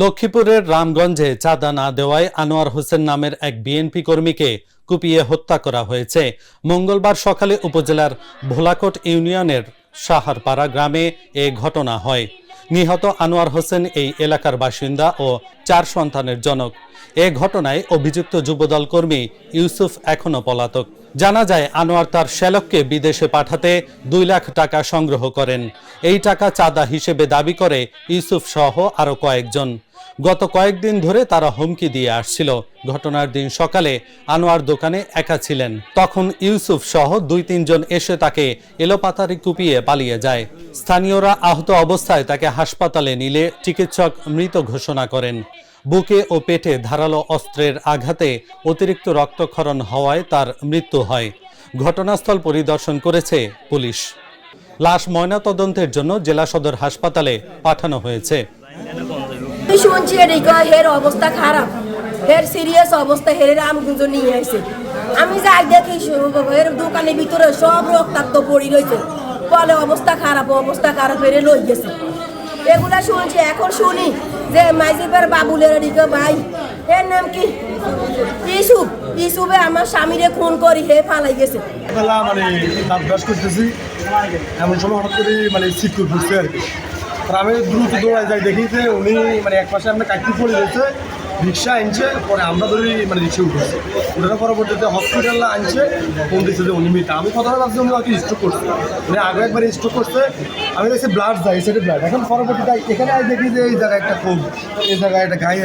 লক্ষ্মীপুরের রামগঞ্জে চাঁদা না দেওয়ায় আনোয়ার হোসেন নামের এক বিএনপি কর্মীকে কুপিয়ে হত্যা করা হয়েছে। মঙ্গলবার সকালে উপজেলার ভোলাকোট ইউনিয়নের সাহারপাড়া গ্রামে এ ঘটনা হয়। নিহত আনোয়ার হোসেন এই এলাকার বাসিন্দা ও চার সন্তানের জনক। এ ঘটনায় অভিযুক্ত যুবদল কর্মী ইউসুফ এখনও পলাতক। জানা যায়, আনোয়ার তার শ্যালককে বিদেশে পাঠাতে দুই লাখ টাকা সংগ্রহ করেন। এই টাকা চাঁদা হিসেবে দাবি করে ইউসুফ সহ আরও কয়েকজন। গত কয়েকদিন ধরে তারা হুমকি দিয়ে আসছিল। ঘটনার দিন সকালে আনোয়ার দোকানে একা ছিলেন। তখন ইউসুফ সহ দুই তিনজন এসে তাকে এলোপাতারি কুপিয়ে পালিয়ে যায়। স্থানীয়রা আহত অবস্থায় তাকে হাসপাতালে নিলে চিকিৎসক মৃত ঘোষণা করেন। বুকে ও পেটে ধারালো অস্ত্রের আঘাতে অতিরিক্ত রক্তক্ষরণ হওয়ায় তার মৃত্যু হয়। ঘটনাস্থল পরিদর্শন করেছে পুলিশ। লাশ ময়নাতদন্তের জন্য জেলা সদর হাসপাতালে পাঠানো হয়েছে। হের অবস্থা খারাপ। হের সিরিয়াস অবস্থা হের আমগুঞ্জ নিয়ে আসে আমি যাই দেখি এর দোকানের ভিতরে সব রক্তাক্ত পড়ি রয়েছে বলে অবস্থা খারাপ অবস্থা খারাপ, হেরে লই গেছে। এগুলা শুনছি, এখন শুনি যে মাইজিবের বাবুলের এদিকে ভাই, এর নাম কি? ইসুফ। ইসুফে আমার স্বামীরে খুন করি, হে ফালাই গেছে। বেলা মানে ব্রাশ করতেছি, এমন সময় হঠাৎ করে মানে সিট করে ঘুরছে আর কি। আমি দ্রুত দৌড়ায় যাই, দেখি যে উনি মানে এক পাশে আমরা কাটতে পড়ে গেছে, রিক্সা আনছে, পরে আমরা ধরে মানে রিক্সা উঠেছি। ওটার পরবর্তীতে হসপিটাল আনছে দিচ্ছে যে আমি কথাটা ভাবছি উনি হয়তো স্ট্রোক করছে। মানে আগে একবার স্ট্রোক করছে। আমি দেখছি ব্লাড যায়, সেটা ব্লাড এখন পরবর্তীতে এখানে আমি দেখি যে এই জায়গায় একটা খুব এই জায়গায় একটা গায়ে